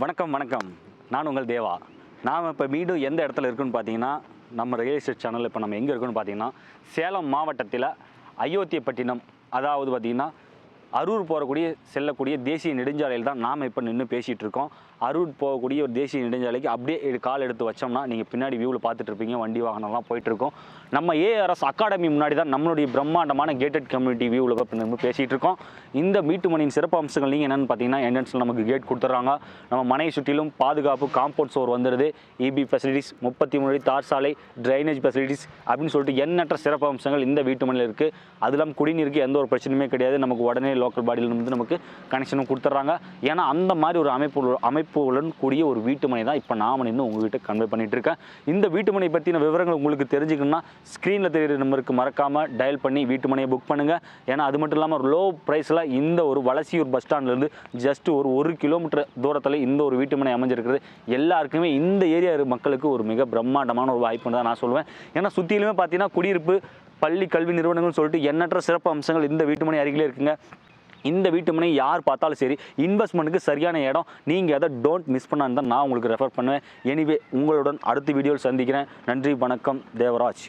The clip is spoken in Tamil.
வணக்கம் வணக்கம். நான் உங்கள் தேவா. நாம் இப்போ மீண்டும் எந்த இடத்துல இருக்குன்னு பார்த்தீங்கன்னா நம்ம ரியல் எஸ்டேட் சேனல் இப்போ நம்ம எங்கே இருக்குன்னு பார்த்தீங்கன்னா சேலம் மாவட்டத்தில் அயோத்தியப்பட்டினம் அதாவது பார்த்திங்கன்னா அரூர் போகக்கூடிய செல்லக்கூடிய தேசிய நெடுஞ்சாலையில் தான் நாம் இப்போ நின்று பேசிகிட்டு இருக்கோம். அரூர் போகக்கூடிய ஒரு தேசிய நெடுஞ்சாலைக்கு அப்படியே கால் எடுத்து வச்சோம்னா நீங்கள் பின்னாடி வியூவில் பார்த்துட்ருப்பீங்க வண்டி வாகனம்லாம் போயிட்டுருக்கோம் நம்ம ஏஆர்எஸ் அகாடமி முன்னாடி தான் நம்மளுடைய பிரம்மாண்டமான கேட்டட் கம்யூனிட்டி வியூவில் இப்போ நம்ம பேசிகிட்டு இருக்கோம். இந்த மீட்டுமணியின் சிறப்பு அம்சங்கள் நீங்கள் என்னென்னு பார்த்தீங்கன்னா என்ட்ரன்ஸில் நமக்கு கேட் கொடுத்துட்றாங்க. நம்ம மனையை சுற்றிலும் பாதுகாப்பு காம்பவுண்ட் சோர் வந்துடுது இபி ஃபெசிலிட்டிஸ் முப்பத்தி மூணு தார் சாலை ட்ரைனேஜ் ஃபெசிலிட்டிஸ் அப்படின்னு சொல்லிட்டு எண்ணற்ற சிறப்பு அம்சங்கள் இந்த வீட்டுமனையில் இருக்குது அது இல்லாமல் குடிநீருக்கு எந்த ஒரு பிரச்சனையுமே கிடையாது. நமக்கு உடனே லோக்கல் பாடியில் இருந்து நமக்கு கனெக்ஷனும் கொடுத்துட்றாங்க ஏன்னா அந்த மாதிரி ஒரு அமைப்பு அமைப்புகளுடன் கூடிய ஒரு வீட்டுமனை தான் இப்போ நாம நின்று உங்ககிட்ட கன்வே பண்ணிட்டு இருக்கேன் இந்த வீட்டுமனை பற்றின விவரங்கள் உங்களுக்கு தெரிஞ்சுக்கணும்னா ஸ்க்ரீனில் தெரியுற நம்பருக்கு மறக்காமல் டயல் பண்ணி வீட்டுமனையை புக் பண்ணுங்கள் ஏன்னா அது மட்டும் இல்லாமல் ஒரு லோ ப்ரைஸில் இந்த ஒரு வளசியூர் பஸ் ஸ்டாண்ட்லேருந்து ஜஸ்ட் ஒரு ஒரு கிலோமீட்டர் தூரத்தில் இந்த ஒரு வீட்டுமனை அமைஞ்சிருக்கிறது. எல்லாருக்குமே இந்த ஏரியா மக்களுக்கு ஒரு மிக பிரம்மாண்டமான ஒரு வாய்ப்புன்னு தான் நான் சொல்லுவேன் ஏன்னா சுற்றிலுமே பார்த்தீங்கன்னா குடியிருப்பு பள்ளி கல்வி நிறுவனங்கள்னு சொல்லிட்டு எண்ணற்ற சிறப்பு அம்சங்கள் இந்த வீட்டுமனை அருகிலே இருக்குங்க. இந்த வீட்டுமனை யார் பார்த்தாலும் சரி இன்வெஸ்ட்மெண்ட்டுக்கு சரியான இடம். நீங்கள் அதை டோன்ட் மிஸ் பண்ணான்னு தான் நான் உங்களுக்கு ரெஃபர் பண்ணுவேன். எனிவே உங்களுடன் அடுத்த வீடியோவில் சந்திக்கிறேன். நன்றி வணக்கம் தேவராஜ்.